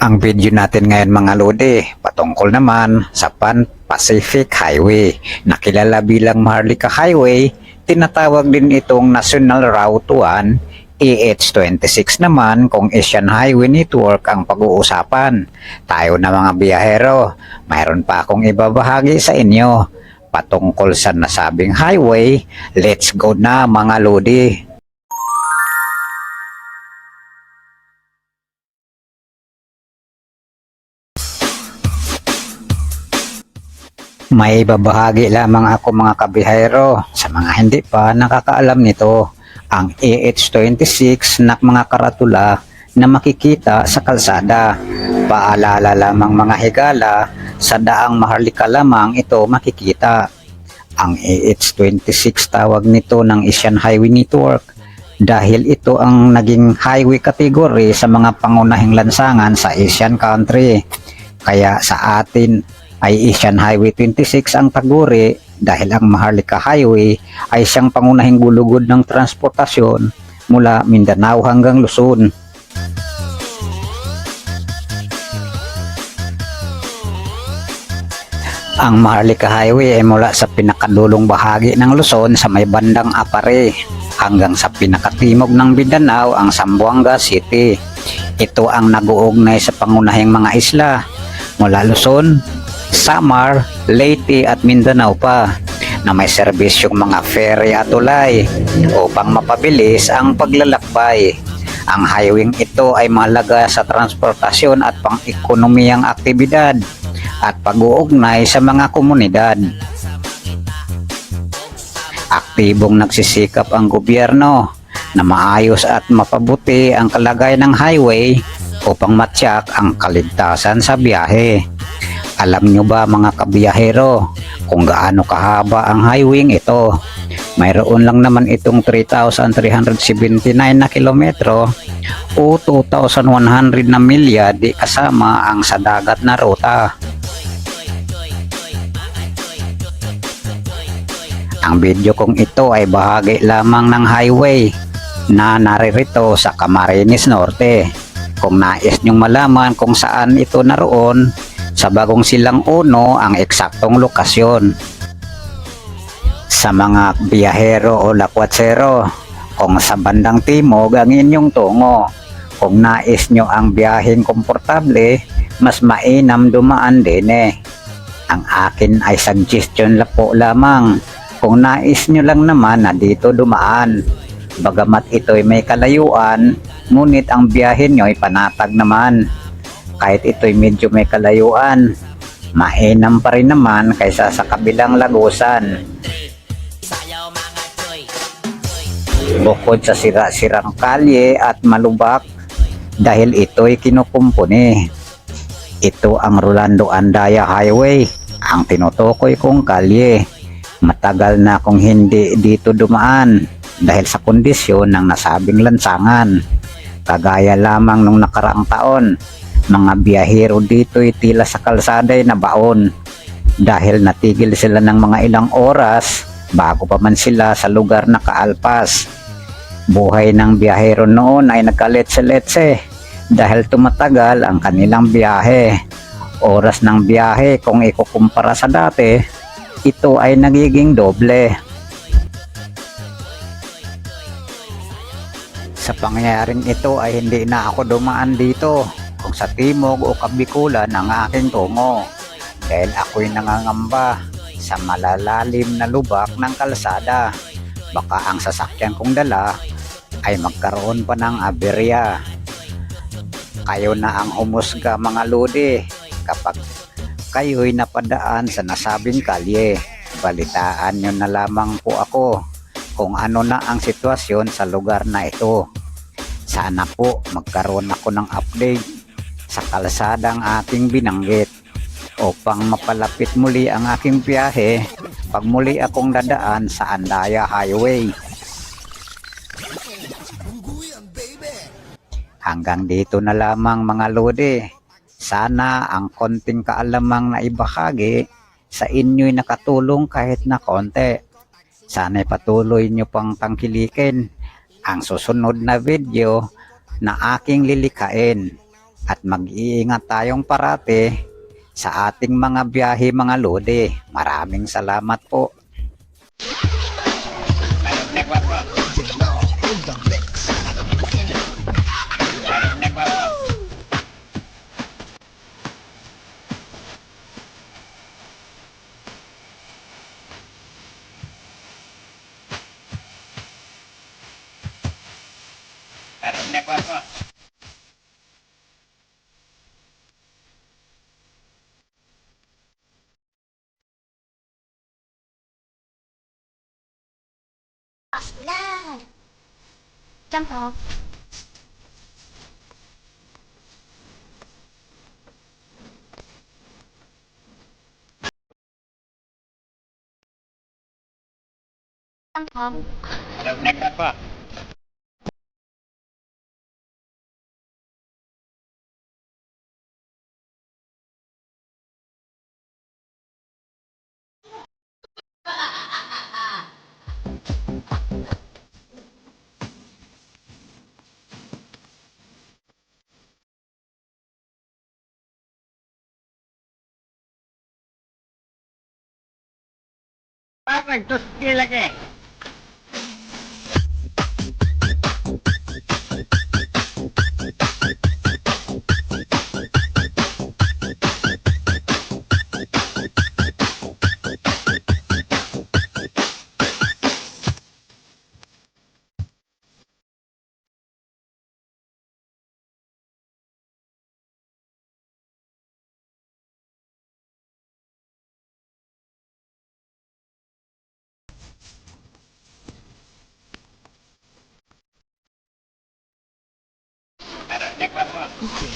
Ang video natin ngayon mga lodi, patungkol naman sa Pan Pacific Highway. Nakilala bilang Maharlika Highway, tinatawag din itong National Route 1, EH26 naman kung Asian Highway Network ang pag-uusapan. Tayo na mga biyahero, mayroon pa akong ibabahagi sa inyo. Patungkol sa nasabing highway, let's go na mga lodi. May babahagi lamang ako mga kabihero sa mga hindi pa nakakaalam nito. Ang AH26 na mga karatula na makikita sa kalsada. Paalala lamang mga higala sa daang maharlika lamang ito makikita. Ang AH26 tawag nito ng Asian Highway Network dahil ito ang naging highway category sa mga pangunahing lansangan sa Asian country. Kaya sa atin ay Asian Highway 26 ang taguri dahil ang Maharlika Highway ay siyang pangunahing gulugod ng transportasyon mula Mindanao hanggang Luzon. Ang Maharlika Highway ay mula sa pinakadulong bahagi ng Luzon sa may bandang Apare hanggang sa pinakatimog ng Mindanao ang Zamboanga City. Ito ang nag-uugnay sa pangunahing mga isla mula Luzon, Samar, Leyte at Mindanao pa na may serbisyong mga ferry at tulay upang mapabilis ang paglalakbay. Ang highway ito ay mahalaga sa transportasyon at pang-ekonomiyang aktibidad at pag-uugnay sa mga komunidad. Aktibong nagsisikap ang gobyerno na maayos at mapabuti ang kalagayan ng highway upang matyak ang kaligtasan sa biyahe. Alam nyo ba mga kabiyahero kung gaano kahaba ang highway ito? Mayroon lang naman itong 3,379 na kilometro o 2,100 na milya di kasama ang sa dagat na ruta. Ang video kong ito ay bahagi lamang ng highway na naririto sa Camarines Norte. Kung nais nyong malaman kung saan ito naroon, sa bagong silang uno ang eksaktong lokasyon. Sa mga biyahero o lakwatsero, kung sa bandang timog ang inyong tungo, kung nais nyo ang biyaheng komportable, mas mainam dumaan din eh. Ang akin ay suggestion la po lamang. Kung nais nyo lang naman na dito dumaan. Bagamat ito'y may kalayuan, ngunit ang biyahe nyo ay panatag naman kahit ito'y medyo may kalayuan. Mainam pa rin naman kaysa sa kabilang lagusan. Bukod sa sira-sirang kalye at malubak, dahil ito'y kinukumpuni. Ito ang Rolando Andaya Highway, ang tinutukoy kong kalye. Matagal na kung hindi dito dumaan dahil sa kondisyon ng nasabing lansangan. Kagaya lamang nung nakaraang taon, mga biyahero dito ay tila sa kalsada ay nabaon dahil natigil sila ng mga ilang oras bago pa man sila sa lugar na kaalpas. Buhay ng biyahero noon ay nagkaletse-letse dahil tumatagal ang kanilang biyahe. Oras ng biyahe kung ikukumpara sa dati, ito ay nagiging doble. Sa pangyayaring ito ay hindi na ako dumaan dito kung sa timog o kabikulan ang aking tungo dahil ako'y nangangamba sa malalalim na lubak ng kalsada. Baka ang sasakyan kong dala ay magkaroon pa ng aberya. Kayo na ang humusga mga lodi kapag kayo'y napadaan sa nasabing kalye. Balitaan nyo na lamang po ako kung ano na ang sitwasyon sa lugar na ito. Sana po magkaroon ako ng update sa kalsadang aking binanggit upang mapalapit muli ang aking biyahe pag muli akong dadaan sa Andaya Highway. Hanggang dito na lamang mga lodi. Sana ang konting kaalamang na ibahagi sa inyo'y nakatulong kahit na konti. Sana'y patuloy nyo pang tangkilikin ang susunod na video na aking lilikain at mag-iingat tayong parate sa ating mga biyahe mga lodi. Maraming salamat po. Lan! Trăm hộp Trăm hộp Đừng đánh quá Perfecto, tiene que. คือสิ